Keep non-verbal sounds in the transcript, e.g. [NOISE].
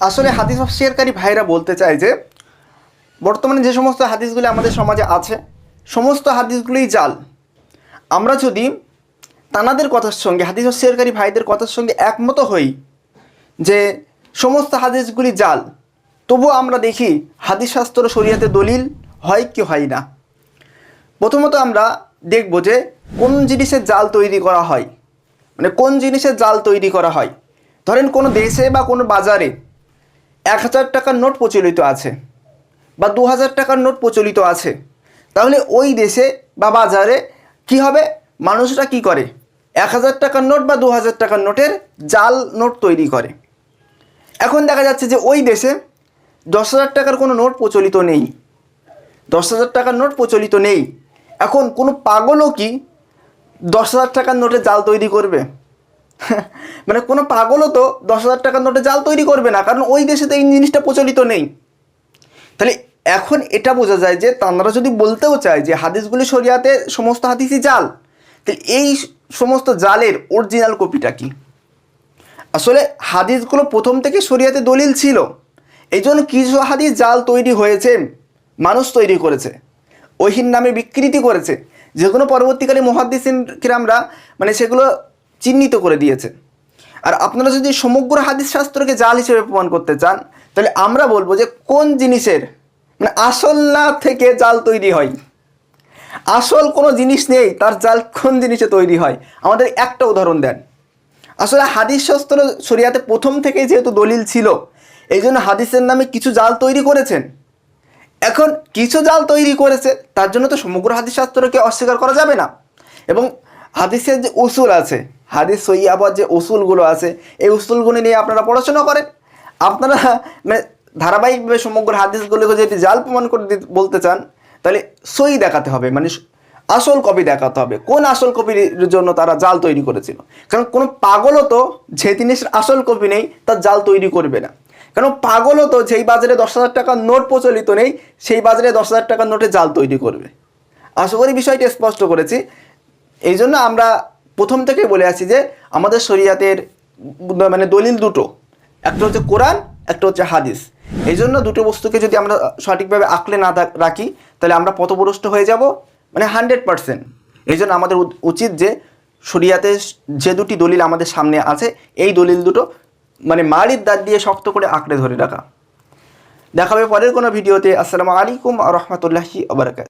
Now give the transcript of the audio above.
আসলে হাদিস শেয়ারকারী ভাইরা বলতে চায় যে, বর্তমানে যে সমস্ত হাদিসগুলি আমাদের সমাজে আছে, সমস্ত হাদিসগুলিই জাল। আমরা যদি তানাদের কথার সঙ্গে, হাদিস শেয়ারকারী ভাইদের কথার সঙ্গে একমত হই যে সমস্ত হাদিসগুলি জাল তবুও আমরা দেখি হাদিস শাস্ত্র শরীয়তে দলিল হয় কি হয় না। প্রথমত আমরা দেখব যে কোন জিনিসের জাল তৈরি করা হয় মানে কোন জিনিসের জাল তৈরি করা হয়। ধরেন কোনো দেশে বা কোনো বাজারে এক হাজার টাকার নোট প্রচলিত আছে বা দু হাজার টাকার নোট প্রচলিত আছে। তাহলে ওই দেশে বা বাজারে কি হবে? মানুষরা কি করে? এক হাজার টাকার নোট বা দু হাজার টাকার নোটের জাল নোট তৈরি করে। এখন দেখা যাচ্ছে যে ওই দেশে দশ হাজার টাকার কোনো নোট প্রচলিত নেই। দশ হাজার টাকার নোট প্রচলিত নেই। এখন কোনো পাগলও কি দশ হাজার টাকার নোটের জাল তৈরি করবে? [LAUGHS] মানে কোনো পাগলও তো দশ হাজার টাকার নোটে জাল তৈরি করবে না, কারণ ওই দেশে তো এই জিনিসটা প্রচলিত নেই। তাহলে এখন এটা বোঝা যায় যে তাঁরা যদি বলতেও চায় যে হাদিসগুলি শরিয়াতে সমস্ত হাদিসই জাল, তাহলে এই সমস্ত জালের অরিজিনাল কপিটা কি? আসলে হাদিসগুলো প্রথম থেকে শরিয়াতে দলিল ছিল এই জন্য কিছু হাদিস জাল তৈরি হয়েছে, মানুষ তৈরি করেছে, ওহির নামে বিকৃতি করেছে। যেগুলো পরবর্তীকালে মহাদ্দিসিন কিরামরা মানে সেগুলো চিহ্নিত করে দিয়েছে। আর আপনারা যদি সমগ্র হাদিস শাস্ত্রকে জাল হিসেবে প্রমাণ করতে চান, তাহলে আমরা বলব যে কোন জিনিসের মানে আসল না থেকে জাল তৈরি হয়। আসল কোনো জিনিস নেই, তার জাল কোন জিনিসে তৈরি হয়? আমাদের একটা উদাহরণ দেন। আসলে হাদিস শাস্ত্র শরিয়াতে প্রথম থেকেই যেহেতু দলিল ছিল এই জন্য হাদিসের নামে কিছু জাল তৈরি করেছেন। এখন কিছু জাল তৈরি করেছে, তার জন্য তো সমগ্র হাদিস শাস্ত্রকে অস্বীকার করা যাবে না। এবং হাদিসের যে উসুল আছে হাদিস সই সইয়াবার যে উসুলগুলো আছে, এই উসুলগুলো নিয়ে আপনারা পড়াশোনা করেন। আপনারা মানে ধারাবাহিকভাবে সমগ্র হাদিসগুলোকে যদি জাল প্রমাণ করে বলতে চান, তাহলে সই দেখাতে হবে মানে আসল কপি দেখাতে হবে। কোন আসল কপির জন্য তারা জাল তৈরি করেছিল? কারণ কোনো পাগলও তো যে জিনিসের আসল কপি নেই, তার জাল তৈরি করবে না। কারণ পাগলও তো যেই বাজারে দশ হাজার টাকার নোট প্রচলিত নেই, সেই বাজারে দশ হাজার টাকার নোটে জাল তৈরি করবে। আশা করি বিষয়টি স্পষ্ট করেছি। এই জন্য আমরা প্রথম থেকে বলে আসি যে আমাদের শরিয়াতের মানে দলিল দুটো। একটা হচ্ছে কোরআন, একটা হচ্ছে হাদিস। এই জন্য দুটো বস্তুকে যদি আমরা সঠিকভাবে আঁকলে না রাখি, তাহলে আমরা পথভ্রষ্ট হয়ে যাব মানে হান্ড্রেড পারসেন্ট। এই জন্য আমাদের উচিত যে শরিয়াতে যে দুটি দলিল আমাদের সামনে আছে, এই দলিল দুটো মানে মারির দাঁত দিয়ে শক্ত করে আঁকড়ে ধরে রাখা। দেখাবে পরের কোনো ভিডিওতে। আসসালামু আলাইকুম রহমতুল্লাহি আবরকাত